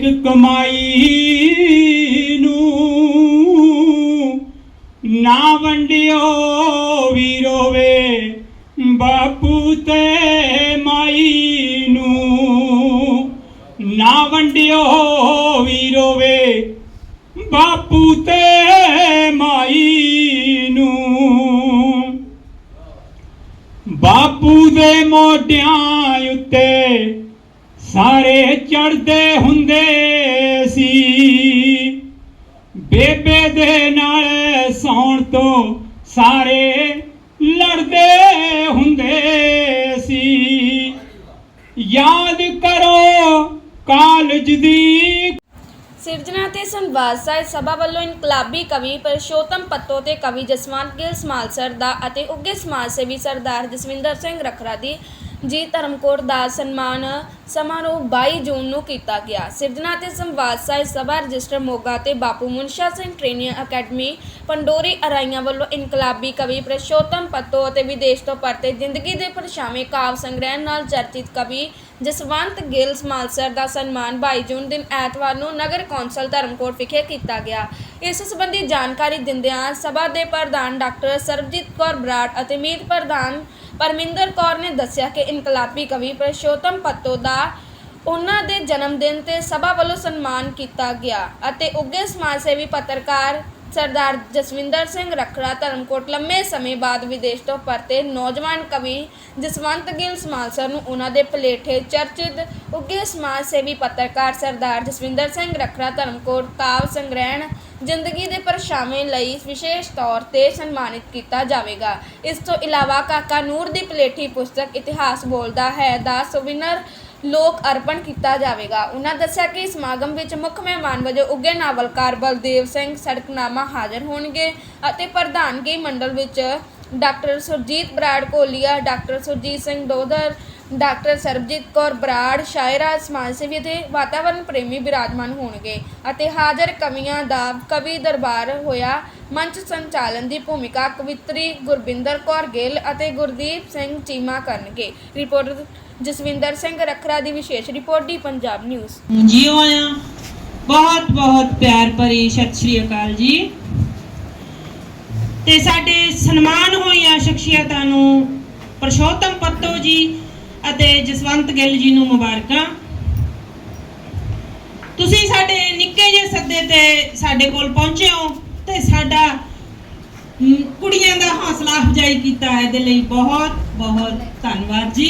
ਨੇਕ ਕਮਾਈ ਨੂੰ ਨਾ ਵੰਡਿਓ ਵੀਰੋ ਵੇ ਬਾਪੂ ਤੇ ਮਾਈ ਨੂੰ ਨਾ ਵੰਡਿਓ ਵੀਰੋ ਵੇ ਬਾਪੂ ਤੇ ਮਾਈ ਨੂੰ ਬਾਪੂ ਦੇ ਮੋਢਿਆਂ ਉੱਤੇ ਸਾਰੇ ਚੜਦੇ ਹੁੰਦੇ ਸੀ। ਬੇਬੇ ਦੇ ਨਾਲ ਸੌਣ ਤੋਂ ਸਾਰੇ ਲੜਦੇ ਹੁੰਦੇ ਸੀ। ਯਾਦ ਕਰੋ ਕਾਲਜ ਦੀ ਸਿਰਜਣਾ ਤੇ ਸੰਵਾਦ ਸਾਹਿਤ ਸਭਾ ਵੱਲੋਂ ਇਨਕਲਾਬੀ ਕਵੀ ਪਰਸ਼ੋਤਮ ਪੱਤੋ ਤੇ ਕਵੀ ਜਸਵੰਤ ਗਿੱਲ ਸਮਾਲਸਰ ਦਾ ਅਤੇ ਉੱਗੇ ਸਮਾਜ ਸੇਵੀ ਸਰਦਾਰ ਜਸਵਿੰਦਰ ਸਿੰਘ ਰਖਰਾ ਦੀ ਜੀ ਧਰਮਕੋਟ ਦਾ ਸਨਮਾਨ ਸਮਾਰੋਹ 22 ਜੂਨ ਨੂੰ ਕੀਤਾ ਗਿਆ। ਸਿਰਜਣਾ ਤੇ ਸੰਵਾਦ ਸਾਹਿਤ ਸਭਾ ਰਜਿਸਟਰ ਮੋਗਾ ਤੇ ਬਾਪੂ ਮੁਨਸ਼ਾ ਸਿੰਘ ਟ੍ਰੇਨਿੰਗ ਅਕੈਡਮੀ ਪੰਡੋਰੀ ਅਰਾਈਆਂ ਵੱਲੋਂ ਇਨਕਲਾਬੀ ਕਵੀ ਪ੍ਰਸ਼ੋਤਮ ਪੱਤੋ ਅਤੇ ਵਿਦੇਸ਼ ਤੋਂ ਪਰਤੇ ਜ਼ਿੰਦਗੀ ਦੇ ਪਰਛਾਵੇਂ ਕਾਵ ਸੰਗ੍ਰਹਿ ਨਾਲ ਚਰਚਿਤ ਕਵੀ ਜਸਵੰਤ ਗਿੱਲ ਸਮਾਲਸਰ ਦਾ ਸਨਮਾਨ 22 ਜੂਨ ਦਿਨ ਐਤਵਾਰ ਨੂੰ ਨਗਰ ਕੌਂਸਲ ਧਰਮਕੋਟ ਵਿਖੇ ਕੀਤਾ ਗਿਆ। ਇਸ ਸੰਬੰਧੀ ਜਾਣਕਾਰੀ ਦਿੰਦਿਆਂ ਸਭਾ ਦੇ ਪ੍ਰਧਾਨ ਡਾਕਟਰ ਸਰਬਜੀਤ ਕੌਰ ਬਰਾੜ ਅਤੇ ਮੀਤ ਪ੍ਰਧਾਨ ਪਰਮਿੰਦਰ ਕੌਰ ਨੇ ਦੱਸਿਆ ਕਿ ਇਨਕਲਾਬੀ ਕਵੀ ਪ੍ਰਸ਼ੋਤਮ ਪੱਤੋ ਦਾ ਉਹਨਾਂ ਦੇ ਜਨਮ ਦਿਨ ਤੇ ਸਭਾ ਵੱਲੋਂ ਸਨਮਾਨ ਕੀਤਾ ਗਿਆ ਅਤੇ ਉੱਗੇ ਸਮਾਜ ਸੇਵੀ ਪੱਤਰਕਾਰ ਸਰਦਾਰ ਜਸਵਿੰਦਰ ਸਿੰਘ ਰਖੜਾ ਧਰਮਕੋਟ ਲੰਮੇ ਸਮੇਂ ਬਾਅਦ ਵਿਦੇਸ਼ ਤੋਂ ਪਰਤੇ ਨੌਜਵਾਨ ਕਵੀ ਜਸਵੰਤ ਗਿੱਲ ਸਮਾਲਸਰ ਨੂੰ ਉਹਨਾਂ ਦੇ ਪਲੇਠੇ ਚਰਚਿਤ ਉੱਗੇ ਸਮਾਜ ਸੇਵੀ ਪੱਤਰਕਾਰ ਸਰਦਾਰ ਜਸਵਿੰਦਰ ਸਿੰਘ ਰਖੜਾ ਧਰਮਕੋਟ ਕਾਵ ਸੰਗ੍ਰਹਿਣ ਜ਼ਿੰਦਗੀ ਦੇ ਪਰਛਾਵੇਂ ਲਈ ਵਿਸ਼ੇਸ਼ ਤੌਰ ਤੇ ਸਨਮਾਨਿਤ ਕੀਤਾ ਜਾਵੇਗਾ। ਇਸ ਤੋਂ ਇਲਾਵਾ ਕਾਕਾ ਨੂਰ ਦੀ ਪਲੇਠੀ ਪੁਸਤਕ ਇਤਿਹਾਸ ਬੋਲਦਾ ਹੈ ਦਾ ਸੁਵਿਨਰ ਲੋਕ ਅਰਪਣ ਕੀਤਾ ਜਾਵੇਗਾ। ਉਹਨਾਂ ਦੱਸਿਆ ਕਿ ਸਮਾਗਮ ਵਿੱਚ ਮੁੱਖ ਮਹਿਮਾਨ ਵਜੋਂ ਉੱਗੇ ਨਾਵਲਕਾਰ ਬਲਦੇਵ ਸਿੰਘ ਸੜਕਨਾਮਾ ਹਾਜ਼ਰ ਹੋਣਗੇ ਅਤੇ ਪ੍ਰਧਾਨਗੀ ਮੰਡਲ ਵਿੱਚ doctor Surjit Brar Kolia, doctor Surjit Singh Dodar doctor Sarabjit Kaur Brar, ਸ਼ਾਇਰਾ ਸਮਾਜ ਸੇਵੀ ਅਤੇ ਵਾਤਾਵਰਣ ਪ੍ਰੇਮੀ ਬਿਰਾਜਮਾਨ ਹੋਣਗੇ ਅਤੇ ਹਾਜ਼ਰ ਕਵੀਆਂ ਦਾ ਕਵੀ ਦਰਬਾਰ ਹੋਇਆ ਮੰਚ ਸੰਚਾਲਨ ਦੀ ਭੂਮਿਕਾ ਕਵਿਤਰੀ ਗੁਰਬਿੰਦਰ ਕੌਰ ਗਿੱਲ ਅਤੇ ਗੁਰਦੀਪ ਸਿੰਘ ਚੀਮਾ ਕਰਨਗੇ। ਰਿਪੋਰਟਰ ਜਸਵਿੰਦਰ ਸਿੰਘ ਰਖਰਾ ਦੀ ਵਿਸ਼ੇਸ਼ ਰਿਪੋਰਟ ਦੀ ਪੰਜਾਬ ਨਿਊਜ਼। ਜੀਓ ਆਇਆਂ, ਬਹੁਤ ਬਹੁਤ ਪਿਆਰ ਭਰੀ ਸਤਿ ਸ਼੍ਰੀ ਅਕਾਲ ਜੀ। ਤੇ ਸਾਡੇ ਸਨਮਾਨ ਹੋਈਆਂ ਸ਼ਖਸੀਅਤਾਂ ਨੂੰ ਪ੍ਰਸ਼ੋਤਮ ਪੱਤੋ ਜੀ ਅਤੇ ਜਸਵੰਤ ਗਿੱਲ ਜੀ ਨੂੰ ਮੁਬਾਰਕਾਂ। ਤੁਸੀਂ ਸਾਡੇ ਨਿੱਕੇ ਜਿਹੇ ਸੱਦੇ ਤੇ ਸਾਡੇ ਕੋਲ ਪਹੁੰਚੇ ਹੋ ਤੇ ਸਾਡਾ ਕੁੜੀਆਂ ਦਾ ਹੌਸਲਾ ਅਫਜਾਈ ਕੀਤਾ ਇਹਦੇ ਲਈ ਬਹੁਤ ਬਹੁਤ ਧੰਨਵਾਦ ਜੀ।